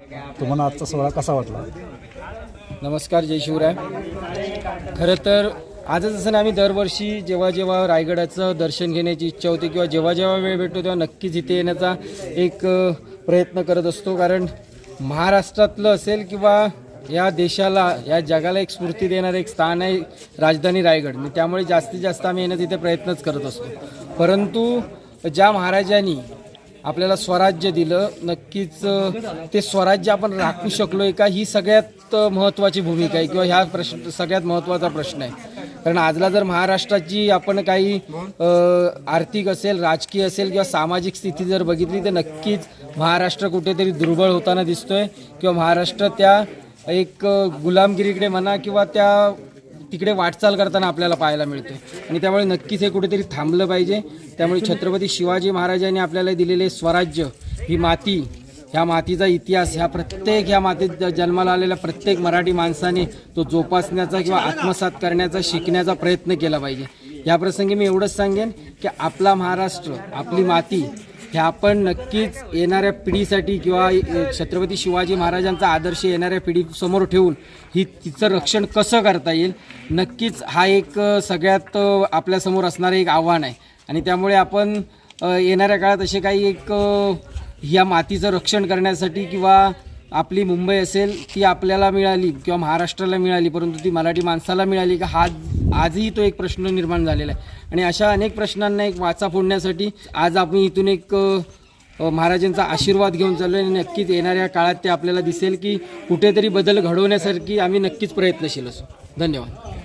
तुम्हाला आजचा सोहळा कसा वाटला? नमस्कार जय शिवराय. खरं तर आजच असं आम्ही दरवर्षी जेव्हा जेव्हा रायगडाचं दर्शन घेण्याची इच्छा होती किंवा जेव्हा जेव्हा वेळ भेटतो तेव्हा नक्कीच इथे येण्याचा एक प्रयत्न करत असतो. कारण महाराष्ट्रातलं असेल किंवा या देशाला या जगाला एक स्फूर्ती देणारं एक स्थान आहे राजधानी रायगड. त्यामुळे जास्तीत जास्त आम्ही येण्याचा इथे प्रयत्नच करत असतो. परंतु ज्या महाराजांनी आपल्याला स्वराज्य दिलं. नक्कीच ते स्वराज्य आपण राखू शकलोय का? ही सगळ्यात महत्त्वाची भूमिका आहे किंवा ह्या प्रश्न सगळ्यात महत्त्वाचा प्रश्न आहे. कारण आजला जर महाराष्ट्राची आपण काही आर्थिक असेल राजकीय असेल किंवा सामाजिक स्थिती जर बघितली तर नक्कीच महाराष्ट्र कुठेतरी दुर्बळ होताना दिसतोय. किंवा महाराष्ट्र त्या एक गुलामगिरीकडे म्हणा किंवा त्या तिकडे वाटचाल करताना आपल्याला पाहायला मिळते. आणि त्यामुळे नक्कीच हे कुठेतरी थांबलं पाहिजे. त्यामुळे छत्रपती शिवाजी महाराजांनी आपल्याला दिलेले स्वराज्य ही माती ह्या मातीचा इतिहास ह्या प्रत्येक ह्या मातीत जन्माला आलेल्या प्रत्येक मराठी माणसाने तो जोपासण्याचा किंवा आत्मसात करण्याचा शिकण्याचा प्रयत्न केला पाहिजे. या प्रसंगी मी एवढंच सांगेन की आपला महाराष्ट्र आपली माती हे आपण नक्कीच येणाऱ्या पिढीसाठी किंवा छत्रपती शिवाजी महाराजांचा आदर्श येणाऱ्या पिढीसमोर ठेवून ही तिचं रक्षण कसं करता येईल नक्कीच हा एक सगळ्यात आपल्यासमोर असणारं एक आव्हान आहे. आणि त्यामुळे आपण येणाऱ्या काळात असे काही एक या मातीचं रक्षण करण्यासाठी किंवा आपली मुंबई असेल ती आपल्याला मिळाली किंवा महाराष्ट्राला मिळाली परंतु ती मराठी माणसाला मिळाली का? हा आजही तो एक प्रश्न निर्माण झालेला आहे. आणि अशा अनेक प्रश्नांना एक वाचा फोडण्यासाठी आज आपण इथून एक महाराजांचा आशीर्वाद घेऊन चाललो आणि नक्कीच येणाऱ्या काळात ते आपल्याला दिसेल की कुठेतरी बदल घडवण्यासारखी आम्ही नक्कीच प्रयत्नशील असू. धन्यवाद.